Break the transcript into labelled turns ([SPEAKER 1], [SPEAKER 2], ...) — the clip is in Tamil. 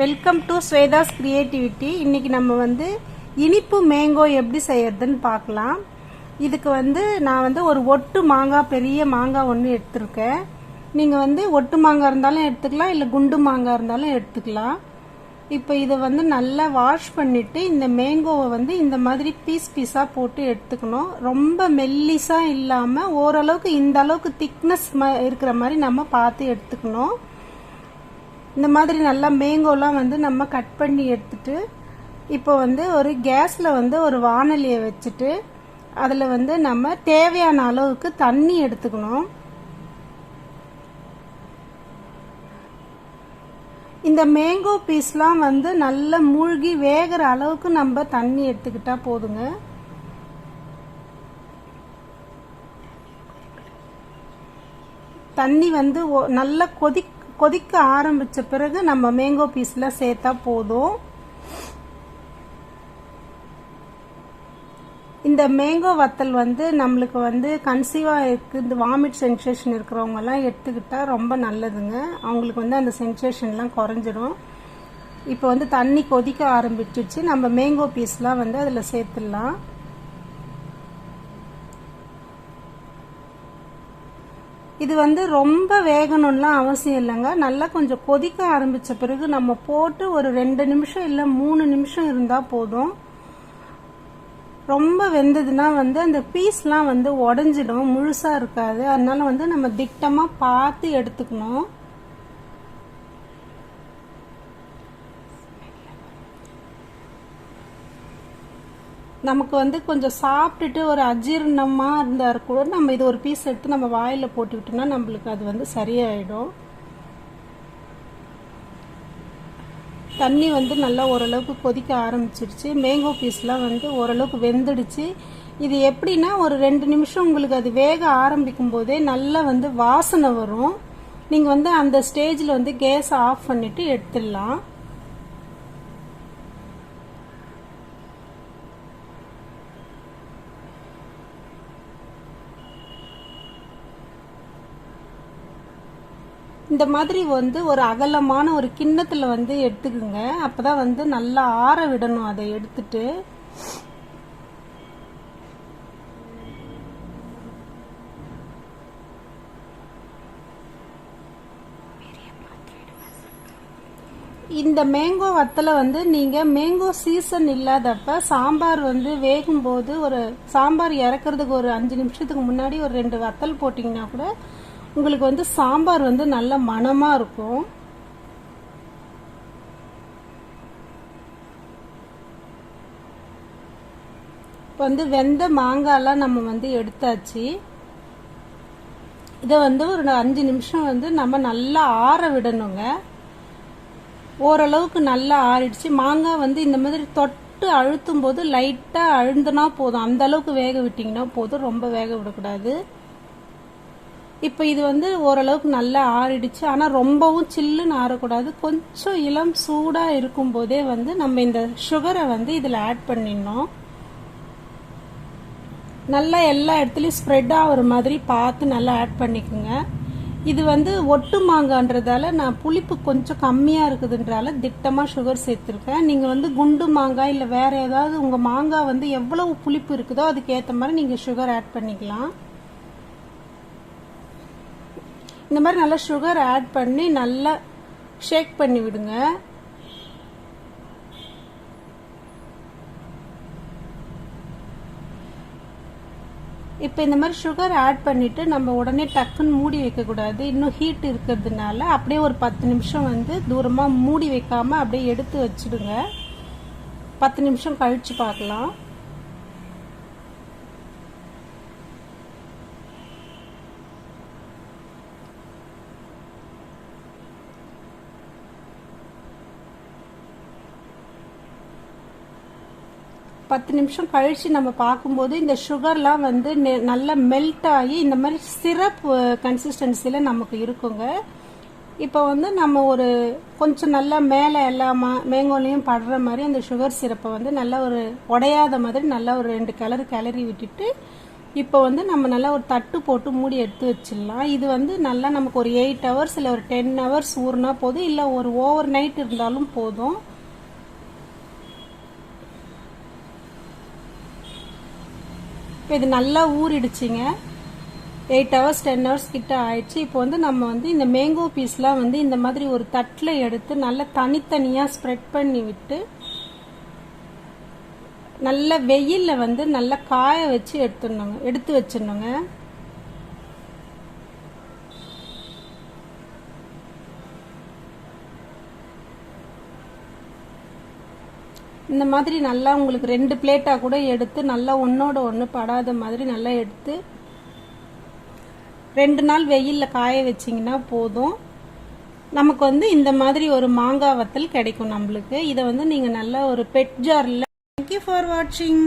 [SPEAKER 1] வெல்கம் டு ஸ்வேதாஸ் கிரியேட்டிவிட்டி இன்னைக்கு நம்ம வந்து இனிப்பு மேங்கோ எப்படி செய்யறதுன்னு பார்க்கலாம். இதுக்கு வந்து நான் வந்து ஒரு ஒட்டு மாங்காய் பெரிய மாங்காய் ஒன்று எடுத்திருக்கேன். நீங்கள் வந்து ஒட்டு மாங்காய் இருந்தாலும் எடுத்துக்கலாம் இல்லை குண்டு மாங்காய் இருந்தாலும் எடுத்துக்கலாம். இப்போ இதை வந்து நல்லா வாஷ் பண்ணிவிட்டு இந்த மேங்கோவை வந்து இந்த மாதிரி பீஸ் பீஸாக போட்டு எடுத்துக்கணும். ரொம்ப மெல்லிஸாக இல்லாமல் ஓரளவுக்கு இந்த அளவுக்கு திக்னஸ் இருக்கிற மாதிரி நம்ம பார்த்து எடுத்துக்கணும். இந்த மாதிரி நல்லா மேங்கோலாம் வந்து நம்ம கட் பண்ணி எடுத்துட்டு இப்போ வந்து ஒரு கேஸில் வந்து ஒரு வானலியை வச்சுட்டு அதில் வந்து நம்ம தேவையான அளவுக்கு தண்ணி எடுத்துக்கணும். இந்த மேங்கோ பீஸ்லாம் வந்து நல்லா மூழ்கி வேகிற அளவுக்கு நம்ம தண்ணி எடுத்துக்கிட்டா போதுங்க. தண்ணி வந்து ஒ- நல்லா கொதி கொதிக்க ஆரம்பித்த பிறகு நம்ம மேங்கோ பீஸில் சேர்த்தா போதும். இந்த மேங்கோ வத்தல் வந்து நம்மளுக்கு வந்து கன்சீவாக இருக்குது இந்த வாமிட் சென்சேஷன் இருக்கிறவங்கெல்லாம் எடுத்துக்கிட்டால் ரொம்ப நல்லதுங்க. அவங்களுக்கு வந்து அந்த சென்சேஷன்லாம் குறைஞ்சிரும். இப்போ வந்து தண்ணி கொதிக்க ஆரம்பிச்சிச்சு. நம்ம மேங்கோ பீஸ்லாம் வந்து அதில் சேர்த்துடலாம். இது வந்து ரொம்ப வேகணும்லாம் அவசியம் இல்லைங்க. நல்லா கொஞ்சம் கொதிக்க ஆரம்பித்த பிறகு நம்ம போட்டு ஒரு ரெண்டு நிமிஷம் இல்லை மூணு நிமிஷம் இருந்தால் போதும். ரொம்ப வெந்ததுன்னா வந்து அந்த பீஸ்லாம் வந்து உடஞ்சிடும் முழுசாக இருக்காது. அதனால வந்து நம்ம திட்டமாக பார்த்து எடுத்துக்கணும். நமக்கு வந்து கொஞ்சம் சாப்பிட்டுட்டு ஒரு அஜீர்ணமாக இருந்தால் கூட நம்ம இது ஒரு பீஸ் எடுத்து நம்ம வாயில் போட்டுக்கிட்டோம்னா நம்மளுக்கு அது வந்து சரியாயிடும். தண்ணி வந்து நல்லா ஓரளவுக்கு கொதிக்க ஆரம்பிச்சிருச்சு. மேங்கோ பீஸ்லாம் வந்து ஓரளவுக்கு வெந்துடுச்சு. இது எப்படின்னா ஒரு ரெண்டு நிமிஷம் உங்களுக்கு அது வேக ஆரம்பிக்கும் போதே நல்லா வந்து வாசனை வரும். நீங்கள் வந்து அந்த ஸ்டேஜில் வந்து கேஸை ஆஃப் பண்ணிவிட்டு எடுத்துடலாம். இந்த மாதிரி வந்து ஒரு அகலமான ஒரு கிண்ணத்துல வந்து எடுத்துக்குங்க. அப்பதான் வந்து நல்லா ஆற விடணும் அதை எடுத்துட்டு. இந்த மேங்கோ வத்தலை வந்து நீங்க மேங்கோ சீசன் இல்லாதப்ப சாம்பார் வந்து வேகும்போது ஒரு சாம்பார் இறக்குறதுக்கு ஒரு அஞ்சு நிமிஷத்துக்கு முன்னாடி ஒரு ரெண்டு வத்தல் போட்டிங்கன்னா கூட உங்களுக்கு வந்து சாம்பார் வந்து நல்ல மணமா இருக்கும். இப்போ வந்து வெந்த மாங்காய்லாம் நம்ம வந்து எடுத்தாச்சு. இதை வந்து ஒரு அஞ்சு நிமிஷம் வந்து நம்ம நல்லா ஆற விடணுங்க. ஓரளவுக்கு நல்லா ஆறிடுச்சு. மாங்காய் வந்து இந்த மாதிரி தொட்டு அழுத்தும் போது லைட்டாக அழுந்தனா போதும். அந்த அளவுக்கு வேக விட்டிங்கன்னா போதும். ரொம்ப வேக விடக்கூடாது. இப்போ இது வந்து ஓரளவுக்கு நல்லா ஆறிடுச்சு. ஆனால் ரொம்பவும் சில்லுன்னு ஆறக்கூடாது. கொஞ்சம் இளம் சூடாக இருக்கும்போதே வந்து நம்ம இந்த சுகரை வந்து இதில் ஆட் பண்ணிடணும். நல்லா எல்லா இடத்துலையும் ஸ்ப்ரெட் ஆகிற மாதிரி பார்த்து நல்லா ஆட் பண்ணிக்கோங்க. இது வந்து ஒட்டு மாங்கான்றதால நான் புளிப்பு கொஞ்சம் கம்மியாக இருக்குதுன்றால திட்டமாக சுகர் சேர்த்துருக்கேன். நீங்கள் வந்து குண்டு மாங்காய் இல்லை வேறு ஏதாவது உங்கள் மாங்காய் வந்து எவ்வளவு புளிப்பு இருக்குதோ அதுக்கேற்ற மாதிரி நீங்கள் சுகர் ஆட் பண்ணிக்கலாம். இந்த மாதிரி நல்லா சுகர் ஆட் பண்ணி நல்லா ஷேக் பண்ணி விடுங்க. இப்போ இந்த மாதிரி சுகர் ஆட் பண்ணிட்டு நம்ம உடனே டக்குன்னு மூடி வைக்கக்கூடாது. இன்னும் ஹீட் இருக்கிறதுனால அப்படியே ஒரு பத்து நிமிஷம் வந்து தூரமாக மூடி வைக்காமல் அப்படியே எடுத்து வச்சிடுங்க. பத்து நிமிஷம் கழிச்சு பார்க்கலாம். பத்து நிமிஷம் கழிச்சு நம்ம பார்க்கும்போது இந்த சுகர்லாம் வந்து நெ- நல்லா மெல்ட் ஆகி இந்த மாதிரி சிரப் கன்சிஸ்டன்சியில் நமக்கு இருக்குங்க. இப்போ வந்து நம்ம ஒரு கொஞ்சம் நல்லா மேலே எல்லா மா மேங்கோலையும் படுற மாதிரி அந்த சுகர் சிரப்பை வந்து நல்லா ஒரு உடையாத மாதிரி நல்லா ஒரு ரெண்டு கிளறு கிளறி விட்டுட்டு இப்போ வந்து நம்ம நல்லா ஒரு தட்டு போட்டு மூடி எடுத்து வச்சிடலாம். இது வந்து நல்லா நமக்கு ஒரு எயிட் ஹவர்ஸ் இல்லை ஒரு டென் ஹவர்ஸ் ஊறினா போதும். இல்லை ஒரு ஓவர் நைட் இருந்தாலும் போதும். இப்போ இது நல்லா ஊறிடுச்சிங்க. எயிட் ஹவர்ஸ் டென் ஹவர்ஸ் கிட்ட ஆயிடுச்சு. இப்போ வந்து நம்ம வந்து இந்த மேங்கோ பீஸ்லாம் வந்து இந்த மாதிரி ஒரு தட்டில் எடுத்து நல்லா தனித்தனியாக ஸ்ப்ரெட் பண்ணி விட்டு நல்ல வெயிலில் வந்து நல்லா காய வச்சு எடுத்துடணுங்க. எடுத்து வச்சிடணுங்க. இந்த மாதிரி நல்லா உங்களுக்கு ரெண்டு பிளேட்டாக கூட எடுத்து நல்லா ஒன்றோட ஒன்று படாத மாதிரி நல்லா எடுத்து ரெண்டு நாள் வெயிலில் காய வச்சிங்கன்னா போதும். நமக்கு வந்து இந்த மாதிரி ஒரு மாங்காய் வத்தல் கிடைக்கும் நம்மளுக்கு. இதை வந்து நீங்கள் நல்லா ஒரு பெட் ஜாரில். தேங்க்யூ ஃபார் வாட்சிங்